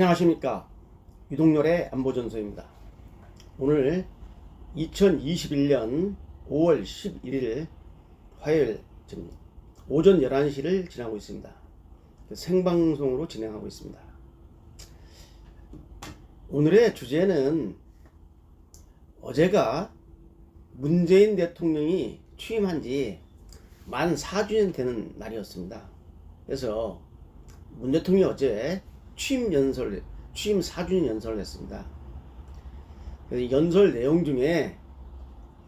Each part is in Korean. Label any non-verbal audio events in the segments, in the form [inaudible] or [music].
안녕하십니까. 유동열의 안보전서입니다. 오늘 2021년 5월 11일 화요일 오전 11시를 지나고 있습니다. 생방송으로 진행하고 있습니다. 오늘의 주제는 어제가 문재인 대통령이 취임한 지 만 4주년 되는 날이었습니다. 그래서 문 대통령이 어제 취임 연설, 취임 4주년 연설을 했습니다. 연설 내용 중에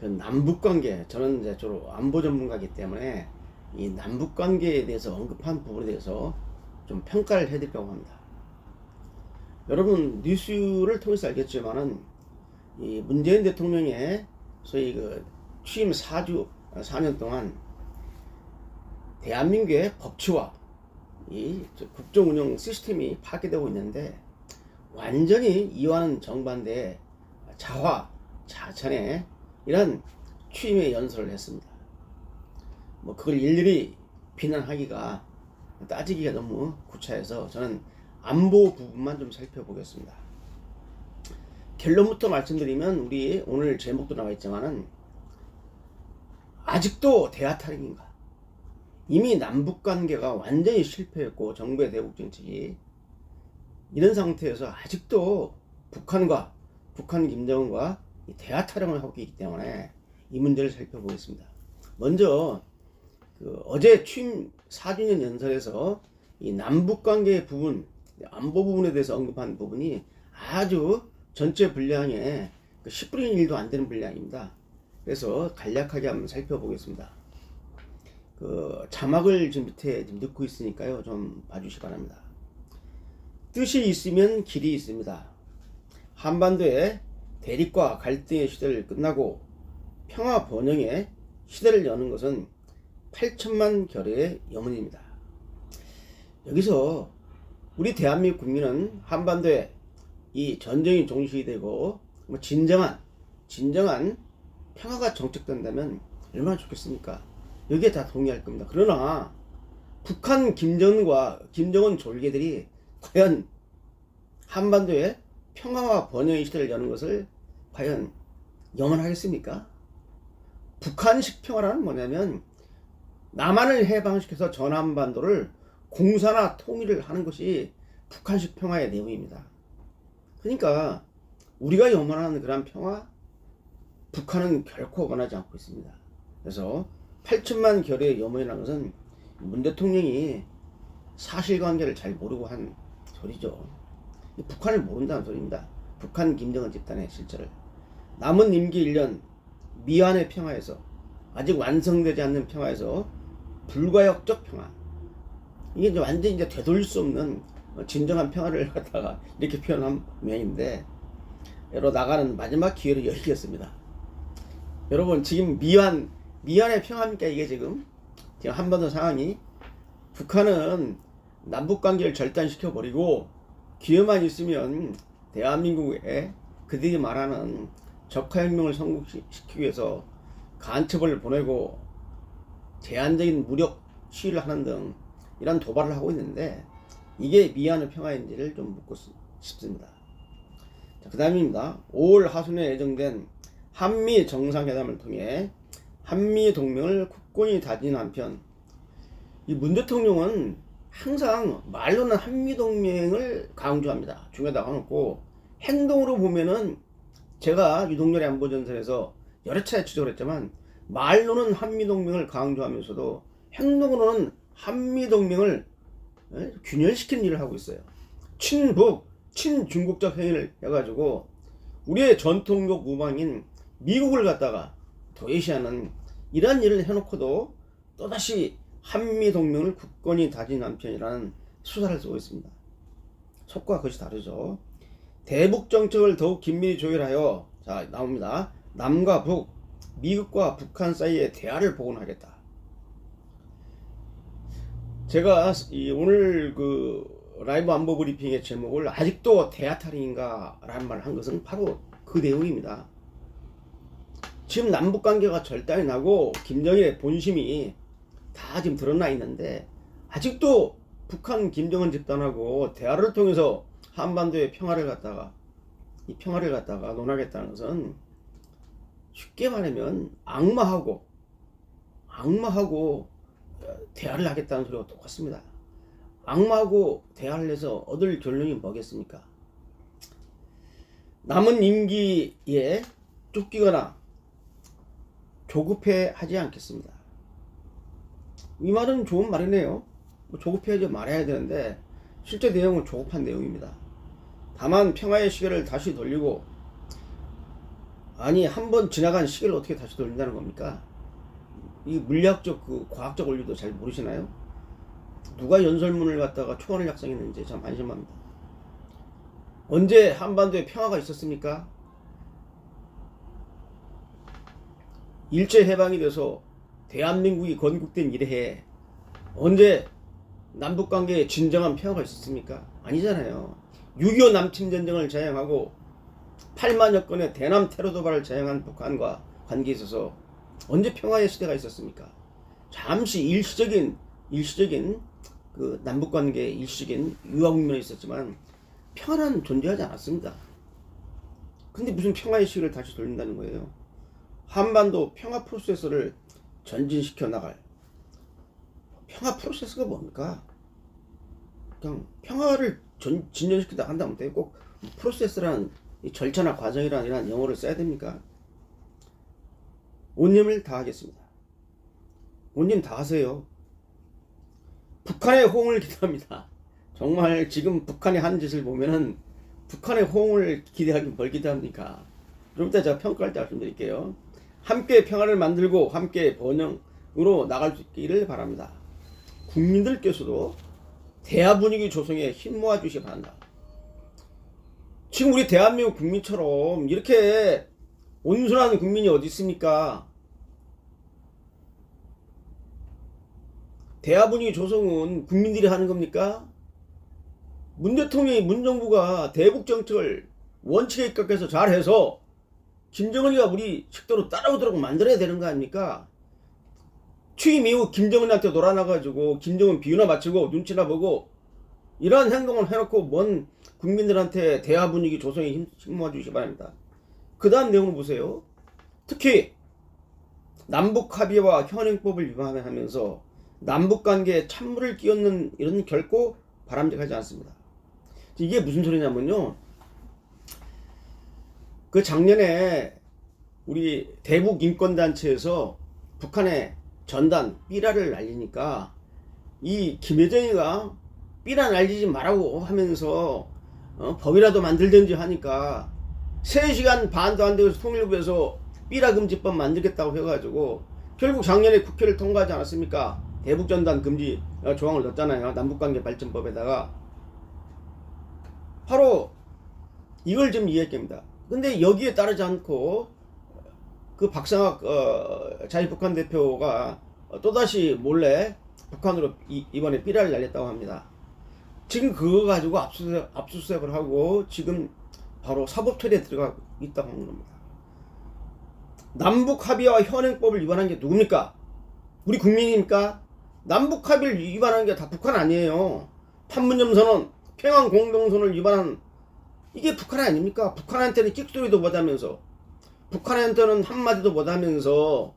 그 남북 관계, 저는 이제 주로 안보 전문가이기 때문에 이 남북 관계에 대해서 언급한 부분에 대해서 좀 평가를 해드리려고 합니다. 여러분 뉴스를 통해서 알겠지만은 이 문재인 대통령의 소위 그 취임 4주 4년 동안 대한민국의 법치와 이 국정 운영 시스템이 파괴되고 있는데 완전히 이와는 정반대의 자화, 자찬의 이런 취임의 연설을 했습니다. 뭐 그걸 일일이 비난하기가 따지기가 너무 구차해서 저는 안보 부분만 좀 살펴보겠습니다. 결론부터 말씀드리면 우리 오늘 제목도 나와 있지만은 아직도 대화 탈인인가? 이미 남북 관계가 완전히 실패했고 정부의 대북 정책이 이런 상태에서 아직도 북한과 북한 김정은과 대화 타령을 하고 있기 때문에 이 문제를 살펴보겠습니다. 먼저 그 어제 취임 4주년 연설에서 이 남북 관계 부분 안보 부분에 대해서 언급한 부분이 아주 전체 분량의 그 10분의 1도 안 되는 분량입니다. 그래서 간략하게 한번 살펴보겠습니다. 그 자막을 지금 밑에 지금 넣고 있으니까요. 좀 봐주시기 바랍니다. 뜻이 있으면 길이 있습니다. 한반도에 대립과 갈등의 시대를 끝나고 평화 번영의 시대를 여는 것은 8천만 결의 염원입니다. 여기서 우리 대한민국 국민은 한반도에 이 전쟁이 종식이 되고 뭐 진정한 진정한 평화가 정착된다면 얼마나 좋겠습니까? 여기에 다 동의할 겁니다. 그러나 북한 김정은과 김정은 졸개들이 과연 한반도에 평화와 번영의 시대를 여는 것을 과연 염원하겠습니까? 북한식 평화라는 뭐냐면 남한을 해방시켜서 전한반도를 공사나 통일을 하는 것이 북한식 평화의 내용입니다. 그러니까 우리가 염원하는 그런 평화 북한은 결코 원하지 않고 있습니다. 그래서 8천만 결의 염원이라는 것은 문 대통령이 사실관계를 잘 모르고 한 소리죠. 북한을 모른다는 소리입니다. 북한 김정은 집단의 실체를. 남은 임기 1년 미완의 평화에서 아직 완성되지 않는 평화에서 불가역적 평화. 이게 이제 완전히 이제 되돌릴 수 없는 진정한 평화를 [laughs] 갖다가 이렇게 표현한 모양인데 여러 나가는 마지막 기회를 열리겠습니다. 여러분 지금 미완 미안해 평화입니까 이게 지금 지금 한반도 상황이 북한은 남북 관계를 절단시켜 버리고 기회만 있으면 대한민국에 그들이 말하는 적화혁명을 성공시키기 위해서 간첩을 보내고 제한적인 무력 시위를 하는 등 이런 도발을 하고 있는데 이게 미안의 평화인지를 좀 묻고 싶습니다. 그 다음입니다. 5월 하순에 예정된 한미 정상회담을 통해 한미 동맹을 굳건히 다진 한편 이 문 대통령은 항상 말로는 한미 동맹을 강조합니다. 중요하다고 하놓고 행동으로 보면은 제가 유동열의 안보전선에서 여러 차례 지적을 했지만 말로는 한미 동맹을 강조하면서도 행동으로는 한미 동맹을 균열시키는 일을 하고 있어요. 친북, 친중국적 행위를 해가지고 우리의 전통적 우방인 미국을 갖다가 도외시하는 이러한 일을 해놓고도 또다시 한미 동맹을 굳건히 다진 남편이라는 수사를 쓰고 있습니다. 속과 그것이 다르죠. 대북 정책을 더욱 긴밀히 조율하여 자 나옵니다. 남과 북, 미국과 북한 사이의 대화를 복원하겠다. 제가 이 오늘 그 라이브 안보 브리핑의 제목을 아직도 대화 탈인가라는 말을 한 것은 바로 그 내용입니다. 지금 남북 관계가 절단이 나고 김정일의 본심이 다 지금 드러나 있는데 아직도 북한 김정은 집단하고 대화를 통해서 한반도의 평화를 갖다가 이 평화를 갖다가 논하겠다는 것은 쉽게 말하면 악마하고 악마하고 어, 대화를 하겠다는 소리가 똑같습니다. 악마하고 대화를 해서 얻을 결론이 뭐겠습니까? 남은 임기에 쫓기거나 조급해 하지 않겠습니다. 이 말은 좋은 말이네요. 뭐 조급해하지 말아야 되는데 실제 내용은 조급한 내용입니다. 다만 평화의 시계를 다시 돌리고 아니 한 번 지나간 시계를 어떻게 다시 돌린다는 겁니까? 이 물리학적 그 과학적 원리도 잘 모르시나요? 누가 연설문을 갖다가 초안을 작성했는지 참 안심합니다. 언제 한반도에 평화가 있었습니까? 일제 해방이 돼서 대한민국이 건국된 이래에 언제 남북 관계에 진정한 평화가 있었습니까? 아니잖아요. 6.25 남침 전쟁을 자행하고 8만여 건의 대남 테러 도발을 자행한 북한과 관계에 있어서 언제 평화의 시대가 있었습니까? 잠시 일시적인 일시적인 그 남북 관계 일시적인 유화 국면이 있었지만 평화는 존재하지 않았습니다. 근데 무슨 평화의 시기를 다시 돌린다는 거예요? 한반도 평화 프로세스를 전진시켜 나갈 평화 프로세스가 뭡니까? 그냥 평화를 전, 진전시켜 나간다면 돼요. 꼭 프로세스라는 이 절차나 과정이라는 이런 영어를 써야 됩니까? 온님을 다하겠습니다. 온님 다하세요. 북한의 호응을 기대합니다. 정말 지금 북한이 하는 짓을 보면은 북한의 호응을 기대하기 뭘 기대합니까? 좀 이따 제가 평가할 때 말씀드릴게요. 함께 평화를 만들고 함께 번영으로 나갈 수 있기를 바랍니다. 국민들께서도 대화 분위기 조성에 힘 모아 주시기 바란다. 지금 우리 대한민국 국민처럼 이렇게 온순한 국민이 어디 있습니까? 대화 분위기 조성은 국민들이 하는 겁니까? 문 대통령이 문 정부가 대북 정책을 원칙에 입각해서 잘해서 김정은이가 우리 식도로 따라오도록 만들어야 되는 거 아닙니까? 취임 이후 김정은한테 놀아나가지고 김정은 비유나 맞추고 눈치나 보고 이러한 행동을 해놓고 뭔 국민들한테 대화 분위기 조성에 힘, 힘 모아 주시기 바랍니다. 그 다음 내용을 보세요. 특히 남북 합의와 현행법을 위반하면서 남북 관계에 찬물을 끼얹는 이런 결코 바람직하지 않습니다. 이게 무슨 소리냐면요. 그 작년에 우리 대북 인권단체에서 북한에 전단 삐라를 날리니까 이 김여정이가 삐라 날리지 말라고 하면서 어, 법이라도 만들든지 하니까 3시간 반도 안 되고 통일부에서 삐라 금지법 만들겠다고 해가지고 결국 작년에 국회를 통과하지 않았습니까? 대북 전단 금지 어, 조항을 넣었잖아요. 남북관계 발전법에다가 바로 이걸 좀 이해했습니다. 근데 여기에 따르지 않고 그 박상학 어, 자유북한 대표가 또다시 몰래 북한으로 이, 이번에 삐라를 날렸다고 합니다. 지금 그거 가지고 압수수색, 압수수색을 하고 지금 바로 사법 처리에 들어가 있다고 하는 겁니다. 남북 합의와 현행법을 위반한 게 누굽니까? 우리 국민입니까? 남북 합의를 위반한 게 다 북한 아니에요. 판문점 선언, 평양 공동선언을 위반한 이게 북한 아닙니까? 북한한테는 끽소리도 못하면서 북한한테는 한마디도 못하면서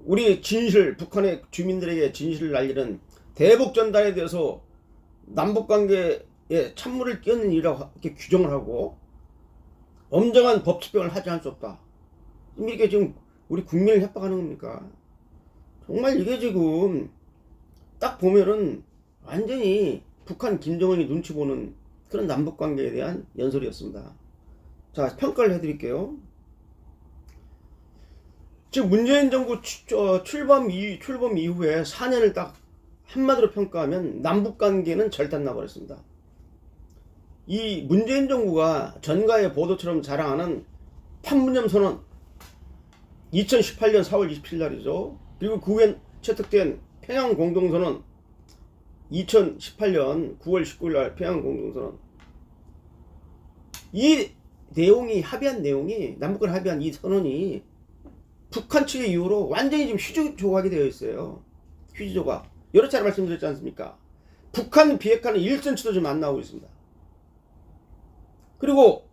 우리 진실, 북한의 주민들에게 진실을 알리는 대북 전단에 대해서 남북 관계에 찬물을 끼얹는 일이라고 이렇게 규정을 하고 엄정한 법 집행을 하지 않을 수 없다. 이게 지금 우리 국민을 협박하는 겁니까? 정말 이게 지금 딱 보면은 완전히 북한 김정은이 눈치 보는 그런 남북 관계에 대한 연설이었습니다. 자, 평가를 해드릴게요. 지금 문재인 정부 출범, 이, 출범 이후에 4년을 딱 한마디로 평가하면 남북 관계는 절단 나버렸습니다. 이 문재인 정부가 전가의 보도처럼 자랑하는 판문점 선언 2018년 4월 27일 날이죠. 그리고 그 후에 채택된 평양 공동선언 2018년 9월 19일 날 평양 공동선언 이 내용이 합의한 내용이 남북을 합의한 이 선언이 북한 측의 이유로 완전히 지금 휴지 조각이 되어 있어요. 휴지 조각. 여러 차례 말씀드렸지 않습니까? 북한 비핵화는 1cm도 지금 안 나오고 있습니다. 그리고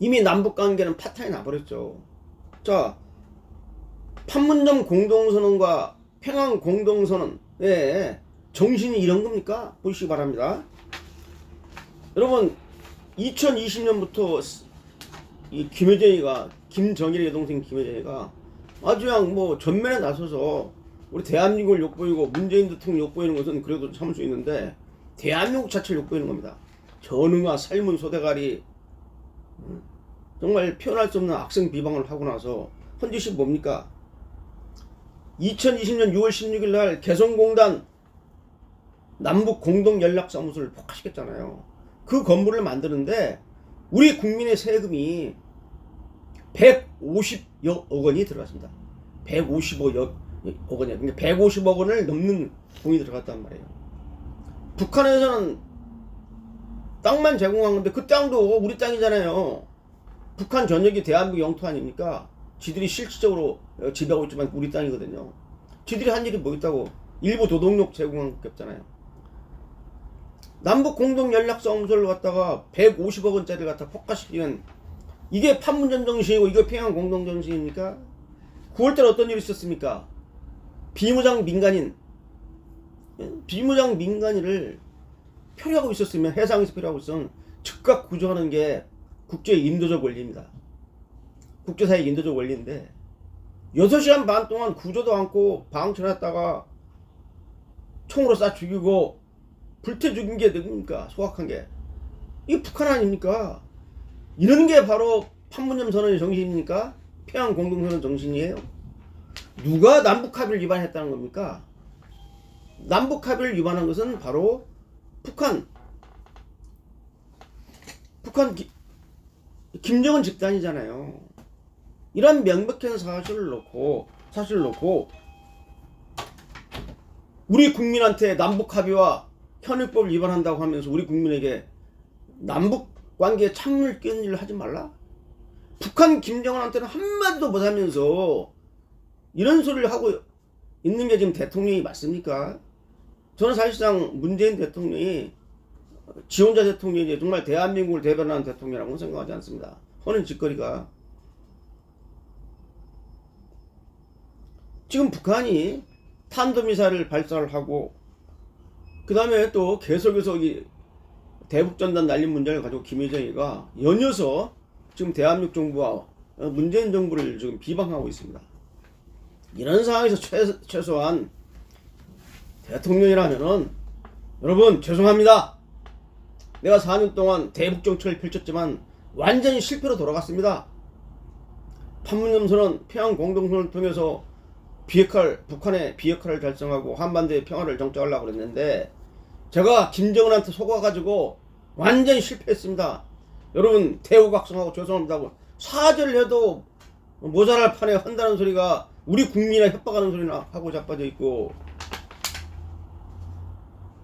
이미 남북 관계는 파탄이 나버렸죠. 자, 판문점 공동선언과 평양 공동선언, 예, 정신이 이런 겁니까? 보시기 바랍니다. 여러분, 2020년부터 이 김여정이가 김정일의 여동생 김여정이가 아주 그냥 뭐 전면에 나서서 우리 대한민국을 욕보이고 문재인 대통령 욕보이는 것은 그래도 참을 수 있는데 대한민국 자체를 욕보이는 겁니다. 전응아 삶은 소대가리 음, 정말 표현할 수 없는 악성 비방을 하고 나서 헌 짓이 뭡니까? 2020년 6월 16일 날 개성공단 남북 공동 연락 사무소를 폭파시켰잖아요. 그 건물을 만드는데 우리 국민의 세금이 150여 억 원이 들어갔습니다. 150억 억 원이에요. 그러니까 150억 원을 넘는 돈이 들어갔단 말이에요. 북한에서는 땅만 제공한 건데 그 땅도 우리 땅이잖아요. 북한 전역이 대한민국 영토 아닙니까? 지들이 실질적으로 지배하고 있지만 우리 땅이거든요. 지들이 한 일이 뭐 있다고 일부 도덕력 제공한 게 없잖아요. 남북 공동 연락사무소를 갖다가 150억 원짜리 갖다 폭파시키는 이게 판문점 정신이고 이게 평양 공동 정신입니까? 9월달 어떤 일이 있었습니까? 비무장 민간인 예? 비무장 민간인을 표류하고 있었으면 해상에서 표류하고 있으면 즉각 구조하는 게 국제 인도적 원리입니다. 국제사회 인도적 원리인데 6시간 반 동안 구조도 않고 방치해놨다가 총으로 쏴 죽이고 불태 죽인 게 누굽니까? 소각한 게. 이게 북한 아닙니까? 이런 게 바로 판문점 선언의 정신입니까? 평양 공동선언 정신이에요. 누가 남북 합의를 위반했다는 겁니까? 남북 합의를 위반한 것은 바로 북한. 북한 기, 김정은 집단이잖아요. 이런 명백한 사실을 놓고 사실을 놓고 우리 국민한테 남북 합의와 현행법을 위반한다고 하면서 우리 국민에게 남북 관계에 찬물 끼는 일을 하지 말라? 북한 김정은한테는 한마디도 못하면서 이런 소리를 하고 있는 게 지금 대통령이 맞습니까? 저는 사실상 문재인 대통령이 지원자 대통령이 정말 대한민국을 대변하는 대통령이라고 생각하지 않습니다. 하는 짓거리가 지금 북한이 탄도미사일을 발사를 하고 그 다음에 또 계속해서 이 대북전단 날린 문제를 가지고 김여정이가 연이어서 지금 대한민국 정부와 문재인 정부를 지금 비방하고 있습니다. 이런 상황에서 최, 최소한 대통령이라면은 여러분 죄송합니다. 내가 4년 동안 대북 정책을 펼쳤지만 완전히 실패로 돌아갔습니다. 판문점 선언, 평양 공동선언을 통해서 비핵화를 북한의 비핵화를 달성하고 한반도의 평화를 정착하려고 그랬는데 제가 김정은한테 속아가지고 완전히 실패했습니다. 여러분 대우각성하고 죄송합니다. 사죄를 해도 모자랄 판에 한다는 소리가 우리 국민에 협박하는 소리나 하고 자빠져 있고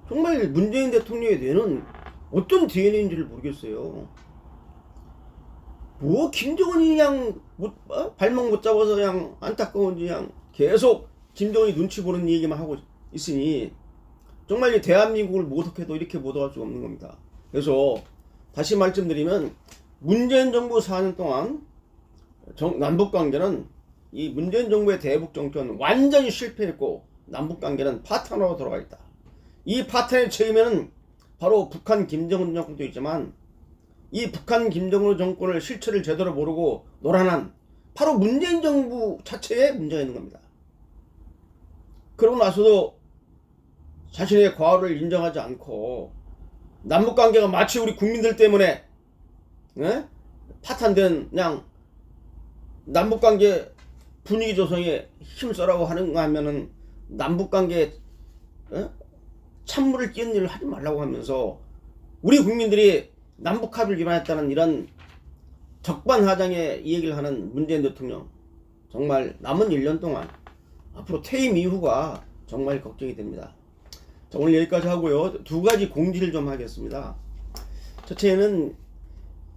정말 문재인 대통령의 뇌는 어떤 DNA인지를 모르겠어요. 뭐 김정은이 그냥 못, 어? 발목 못 잡아서 그냥 안타까운지 그냥 계속 김정은이 눈치 보는 얘기만 하고 있으니 정말 이 대한민국을 모독해도 이렇게 모독할 수가 없는 겁니다. 그래서 다시 말씀드리면 문재인 정부 4년 동안 정, 남북 관계는 이 문재인 정부의 대북 정권 완전히 실패했고 남북 관계는 파탄으로 돌아가 있다. 이 파탄의 책임에는 바로 북한 김정은 정권도 있지만 이 북한 김정은 정권을 실체를 제대로 모르고 노란한 바로 문재인 정부 자체에 문제가 있는 겁니다. 그러고 나서도 자신의 과오를 인정하지 않고 남북 관계가 마치 우리 국민들 때문에 예? 파탄된 그냥 남북 관계 분위기 조성에 힘써라고 하는가 하면은 남북 관계 예? 찬물을 끼는 일을 하지 말라고 하면서 우리 국민들이 남북 합의를 위반했다는 이런 적반하장의 얘기를 하는 문재인 대통령 정말 남은 1년 동안 앞으로 퇴임 이후가 정말 걱정이 됩니다. 자, 오늘 여기까지 하고요. 두 가지 공지를 좀 하겠습니다. 첫째는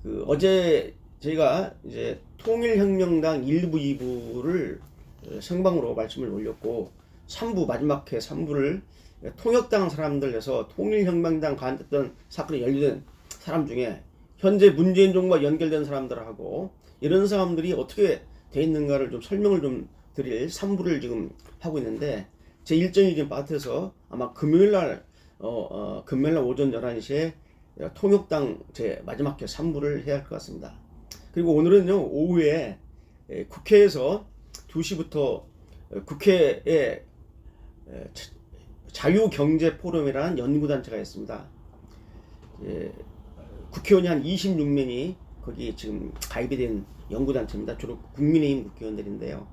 그 어제 저희가 이제 통일혁명당 1부, 2부를 생방으로 말씀을 올렸고 3부 마지막 회 3부를 통역당 사람들 에서 통일혁명당 반대했던 사건이 연루된 사람 중에 현재 문재인 정부와 연결된 사람들하고 이런 사람들이 어떻게 돼 있는가를 좀 설명을 좀 드릴 3부를 지금 하고 있는데 제 일정이 좀 빠듯해서 아마 금요일 날 어, 어, 금요일 날 오전 11시에 통역당 제 마지막 회 3부를 해야 할 것 같습니다. 그리고 오늘은요 오후에 예, 국회에서 2시부터 국회에 에, 자- 자유경제 포럼이라는 연구단체가 있습니다. 예, 국회의원이 한 26명이 거기 지금 가입이 된 연구단체입니다. 주로 국민의힘 국회의원들인데요.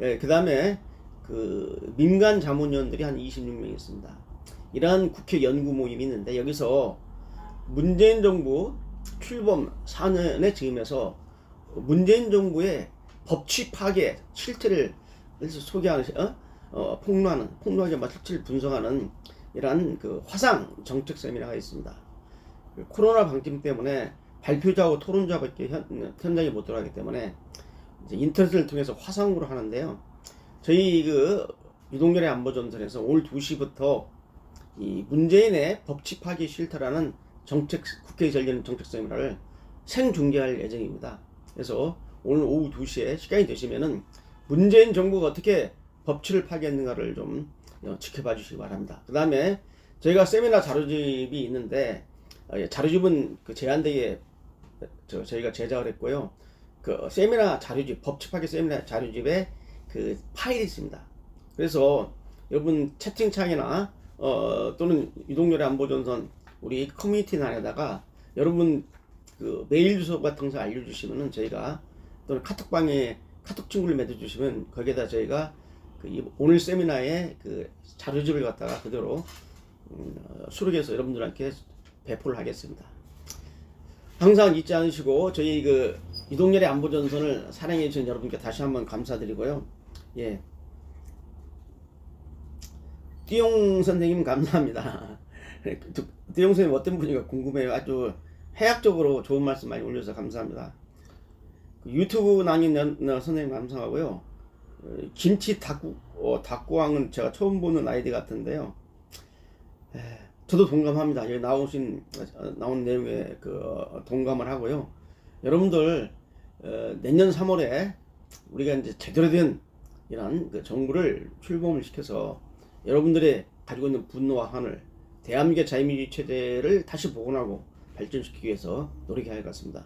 예, 그 다음에 그 민간 자문위원들이 한 26명 있습니다. 이러한 국회 연구 모임이 있는데 여기서 문재인 정부 출범 4년의 즈음에서 문재인 정부의 법치 파괴 실태를 소개하는 어? 어, 폭로하는 폭로하지 마 실체를 분석하는 이러한 그 화상 정책 세미나가 있습니다. 그 코로나 방침 때문에 발표자하고 토론자밖에 현, 현장에 못 들어가기 때문에 이제 인터넷을 통해서 화상으로 하는데요. 저희 그 유동열의 안보전선에서 오늘 2시부터 이 문재인의 법치 파괴 실태라는 정책 국회에 열리는 정책 세미나를 생중계할 예정입니다. 그래서 오늘 오후 2시에 시간이 되시면은 문재인 정부가 어떻게 법치를 파괴했는가를 좀 어, 지켜봐 주시기 바랍니다. 그 다음에 저희가 세미나 자료집이 있는데 어, 예, 자료집은 그 제한되게 저 저희가 제작을 했고요. 그 세미나 자료집 법치 파괴 세미나 자료집에 그 파일이 있습니다. 그래서 여러분 채팅창이나 어, 또는 유동열의 안보전선 우리 커뮤니티 난에다가 여러분 그 메일 주소 같은 거 알려주시면은 저희가 또는 카톡방에 카톡 친구를 맺어주시면 거기에다 저희가 그 이- 오늘 세미나에 그 자료집을 갖다가 그대로 음, 어, 수록해서 여러분들한테 배포를 하겠습니다. 항상 잊지 않으시고 저희 그 이동열의 안보전선을 사랑해 주신 여러분께 다시 한번 감사드리고요. 예. 띠용 선생님 감사합니다. 두- [laughs] 띠용 선생님 어떤 분인가 궁금해요. 아주 해학적으로 좋은 말씀 많이 올려서 감사합니다. 그 유튜브 어, 선생님 감사하고요. 어, 김치 닭구 어, 닭구왕은 제가 처음 보는 아이디 같은데요. 에, 저도 동감합니다. 여기 나오신 어, 나온 내용에 그 어, 동감을 하고요. 여러분들 어, 내년 3월에 우리가 이제 제대로 된 이런 그 정부를 출범을 시켜서 여러분들의 가지고 있는 분노와 한을 대한민국 자유민주주의 체제를 다시 복원하고 발전시키기 위해서 노력해야 할 것 같습니다.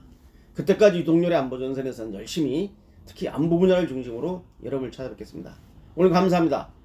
그때까지 동료의 안보 전선에서는 열심히 특히 안보 분야를 중심으로 여러분을 찾아뵙겠습니다. 오늘 감사합니다.